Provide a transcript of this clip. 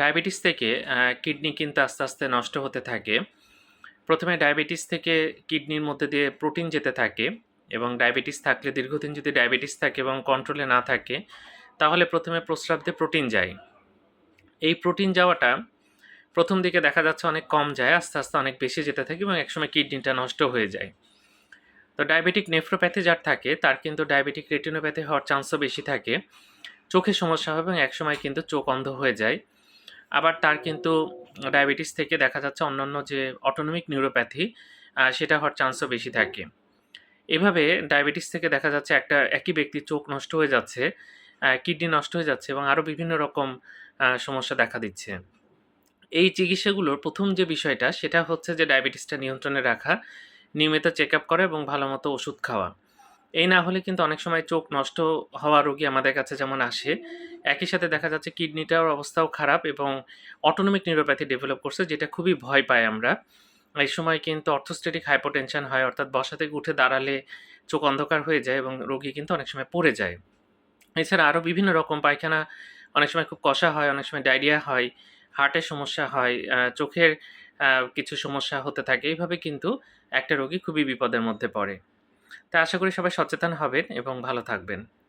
Diabetes থেকে kidney কিন্তু আস্তে আস্তে নষ্ট হতে থাকে। প্রথমে ডায়াবেটিস থেকে কিডনির মধ্যে দিয়ে প্রোটিন যেতে থাকে এবং ডায়াবেটিস থাকলে, দীর্ঘদিন যদি ডায়াবেটিস থাকে এবং কন্ট্রোলে না থাকে, তাহলে প্রথমে প্রস্রাব দিয়ে প্রোটিন যায়। এই প্রোটিন যাওয়াটা প্রথম দিকে দেখা যাচ্ছে অনেক কম যায়, আস্তে আস্তে অনেক বেশি যেতে থাকে এবং একসময় কিডনিটা নষ্ট হয়ে যায়। তো ডায়াবেটিক নেফ্রোপ্যাথি যার থাকে, তার কিন্তু ডায়াবেটিক রেটিনোপ্যাথি হওয়ার চান্সও বেশি থাকে। চোখে সমস্যা হবে এবং একসময় কিন্তু চোখ অন্ধ হয়ে যায়। আবার তার কিন্তু ডায়াবেটিস থেকে দেখা যাচ্ছে অন্যান্য যে অটোনমিক নিউরোপ্যাথি সেটা হওয়ার চান্সও বেশি থাকে। এভাবে ডায়াবেটিস থেকে দেখা যাচ্ছে একটা একই ব্যক্তির চোখ নষ্ট হয়ে যাচ্ছে কিডনি নষ্ট হয়ে যাচ্ছে এবং আরও বিভিন্ন রকম সমস্যা দেখা দিচ্ছে। এই চিকিৎসাগুলোর প্রথম যে বিষয়টা, সেটা হচ্ছে যে ডায়াবেটিসটা নিয়ন্ত্রণে রাখা, নিয়মিত চেক আপ করা এবং ভালো মতো ওষুধ খাওয়া। এই না হলে কিন্তু অনেক সময় চোখ নষ্ট হওয়া রোগী আমাদের কাছে যেমন আসে, একই সাথে দেখা যাচ্ছে কিডনিটার অবস্থাও খারাপ এবং অটোনমিক নিউরোপ্যাথি ডেভেলপ করছে, যেটা খুবই ভয় পাই আমরা। এই সময় কিন্তু অর্থোস্টেটিক হাইপোটেনশন হয়, অর্থাৎ বসা থেকে উঠে দাঁড়ালে চোখ অন্ধকার হয়ে যায় এবং রোগী কিন্তু অনেক সময় পড়ে যায়। এছাড়া আরও বিভিন্ন রকম পায়খানা অনেক সময় খুব কষা হয়, অনেক সময় ডায়রিয়া হয় হার্টের সমস্যা হয় চোখের কিছু সমস্যা হতে থাকে। এইভাবে কিন্তু একটা রোগী খুবই বিপদের মধ্যে পড়ে। তা আশা করি সবাই সচেতন হবেন এবং ভালো থাকবেন।